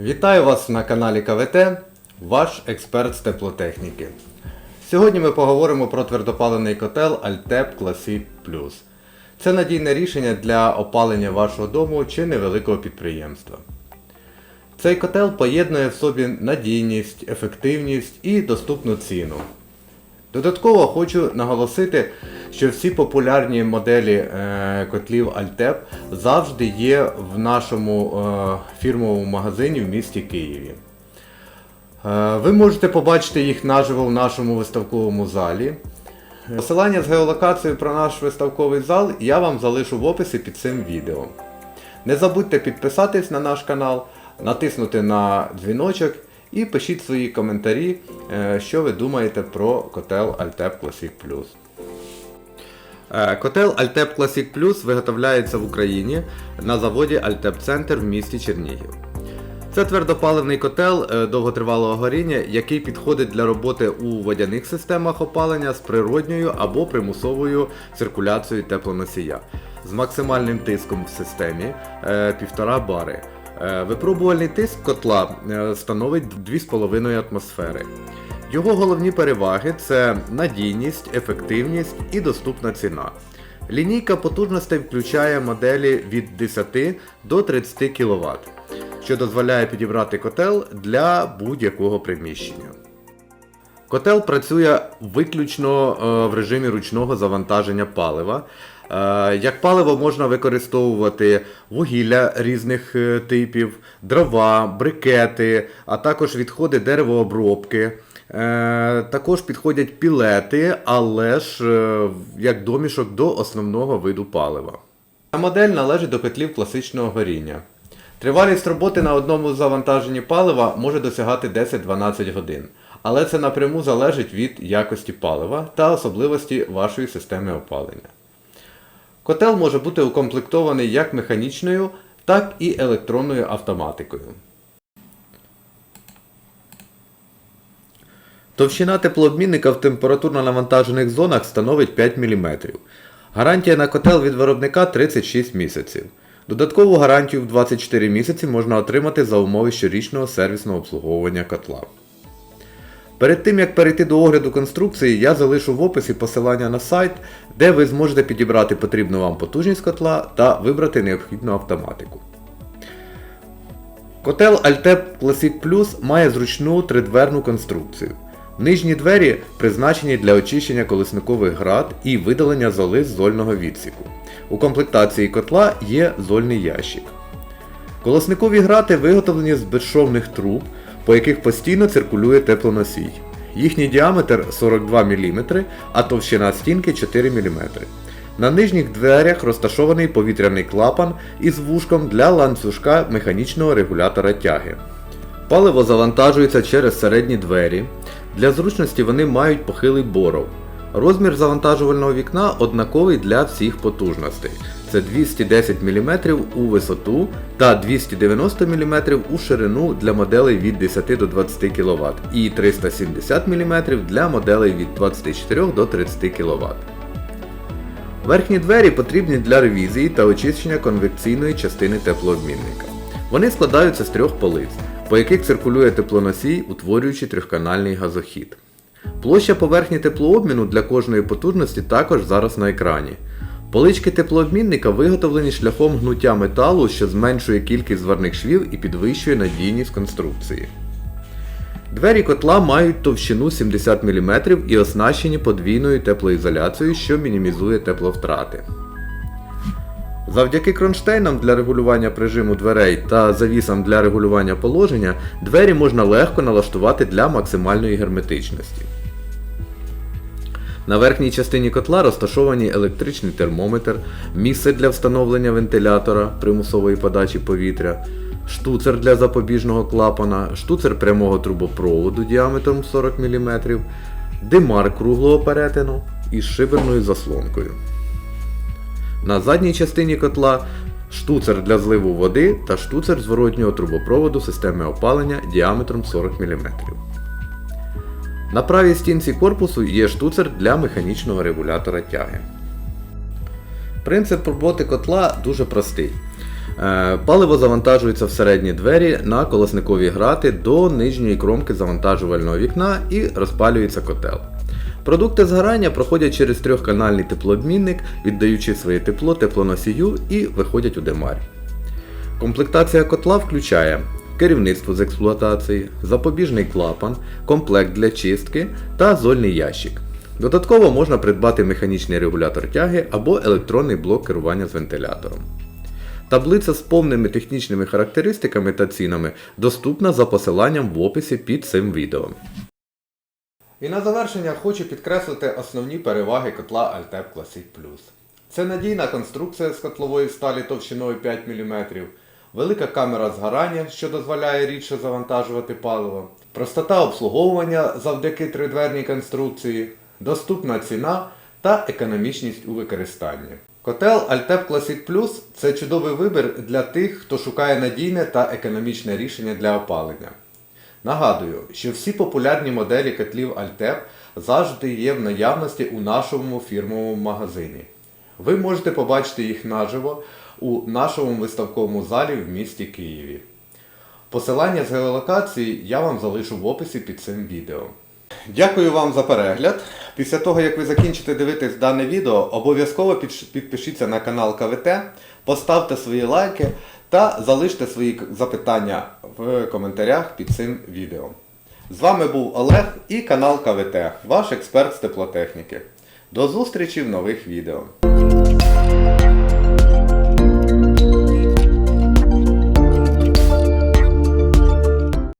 Вітаю вас на каналі КВТ, ваш експерт з теплотехніки. Сьогодні ми поговоримо про твердопалений котел Altep Classic Plus. Це надійне рішення для опалення вашого дому чи невеликого підприємства. Цей котел поєднує в собі надійність, ефективність і доступну ціну. Додатково хочу наголосити, що всі популярні моделі е, котлів Altep завжди є в нашому е, фірмовому магазині в місті Києві. Е, ви можете побачити їх наживо в нашому виставковому залі. Посилання з геолокацією про наш виставковий зал я вам залишу в описі під цим відео. Не забудьте підписатись на наш канал, натиснути на дзвіночок і пишіть свої коментарі, е, що ви думаєте про котел Altep Classic Plus. Е, Котел Altep Classic Plus виготовляється в Україні на заводі Altep Center в місті Чернігів. Це твердопаливний котел е, довготривалого горіння, який підходить для роботи у водяних системах опалення з природньою або примусовою циркуляцією теплоносія з максимальним тиском в системі е, 1,5 бари. Е, Випробувальний тиск котла е, становить 2,5 атмосфери. Його головні переваги це надійність, ефективність і доступна ціна. Лінійка потужностей включає моделі від 10 до 30 кВт, що дозволяє підібрати котел для будь-якого приміщення. Котел працює виключно е, в режимі ручного завантаження палива. Е, Як паливо можна використовувати вугілля різних е, типів, дрова, брикети, а також відходи деревообробки. Е, Також підходять пілети, але ж як домішок до основного виду палива. Ця модель належить до котлів класичного горіння. Тривалість роботи на одному завантаженні палива може досягати 10-12 годин, але це напряму залежить від якості палива та особливості вашої системи опалення. Котел може бути укомплектований як механічною, так і електронною автоматикою. Товщина теплообмінника в температурно навантажених зонах становить 5 мм. Гарантія на котел від виробника 36 місяців. Додаткову гарантію в 24 місяці можна отримати за умови щорічного сервісного обслуговування котла. Перед тим як перейти до огляду конструкції, я залишу в описі посилання на сайт, де ви зможете підібрати потрібну вам потужність котла та вибрати необхідну автоматику. Котел Altep Classic Plus має зручну тридверну конструкцію. Нижні двері призначені для очищення колесникових град і видалення золи з зольного відсіку. У комплектації котла є зольний ящик. Колосникові грати виготовлені з безшовних труб, по яких постійно циркулює теплоносій. Їхній діаметр 42 мм, а товщина стінки 4 мм. На нижніх дверях розташований повітряний клапан із вушком для ланцюжка механічного регулятора тяги. Паливо завантажується через середні двері. Для зручності вони мають похилий боров. Розмір завантажувального вікна однаковий для всіх потужностей. Це 210 мм у висоту та 290 мм у ширину для моделей від 10 до 20 кВт і 370 мм для моделей від 24 до 30 кВт. Верхні двері потрібні для ревізії та очищення конвекційної частини теплообмінника. Вони складаються з трьох полиць, по яких циркулює теплоносій, утворюючи трьохканальний газохід. Площа поверхні теплообміну для кожної потужності також зараз на екрані. Полички теплообмінника виготовлені шляхом гнуття металу, що зменшує кількість зварних швів і підвищує надійність конструкції. Двері котла мають товщину 70 мм і оснащені подвійною теплоізоляцією, що мінімізує тепловтрати. Завдяки кронштейнам для регулювання прижиму дверей та завісам для регулювання положення, двері можна легко налаштувати для максимальної герметичності. На верхній частині котла розташовані електричний термометр, місце для встановлення вентилятора примусової подачі повітря, штуцер для запобіжного клапана, штуцер прямого трубопроводу діаметром 40 мм, димар круглого перетину із шиберною заслонкою. На задній частині котла штуцер для зливу води та штуцер зворотнього трубопроводу системи опалення діаметром 40 мм. На правій стінці корпусу є штуцер для механічного регулятора тяги. Принцип роботи котла дуже простий. Е, Паливо завантажується в середні двері на колосникові грати до нижньої кромки завантажувального вікна і розпалюється котел. Продукти згорання проходять через трьохканальний теплообмінник, віддаючи своє тепло теплоносію і виходять у демарь. Комплектація котла включає керівництво з експлуатації, запобіжний клапан, комплект для чистки та зольний ящик. Додатково можна придбати механічний регулятор тяги або електронний блок керування з вентилятором. Таблиця з повними технічними характеристиками та цінами доступна за посиланням в описі під цим відео. І на завершення хочу підкреслити основні переваги котла Altep Classic Plus. Це надійна конструкція з котлової сталі товщиною 5 мм, велика камера згорання, що дозволяє рідше завантажувати паливо, простота обслуговування завдяки тридверній конструкції, доступна ціна та економічність у використанні. Котел Altep Classic Plus це чудовий вибір для тих, хто шукає надійне та економічне рішення для опалення. Нагадую, що всі популярні моделі котлів Altep завжди є в наявності у нашому фірмовому магазині. Ви можете побачити їх наживо у нашому виставковому залі в місті Києві. Посилання з геолокації я вам залишу в описі під цим відео. Дякую вам за перегляд. Після того, як ви закінчите дивитись дане відео, обов'язково підпишіться на канал КВТ, поставте свої лайки та залиште свої запитання в коментарях під цим відео. З вами був Олег і канал КВТ, ваш експерт з теплотехніки. До зустрічі в нових відео. Bye.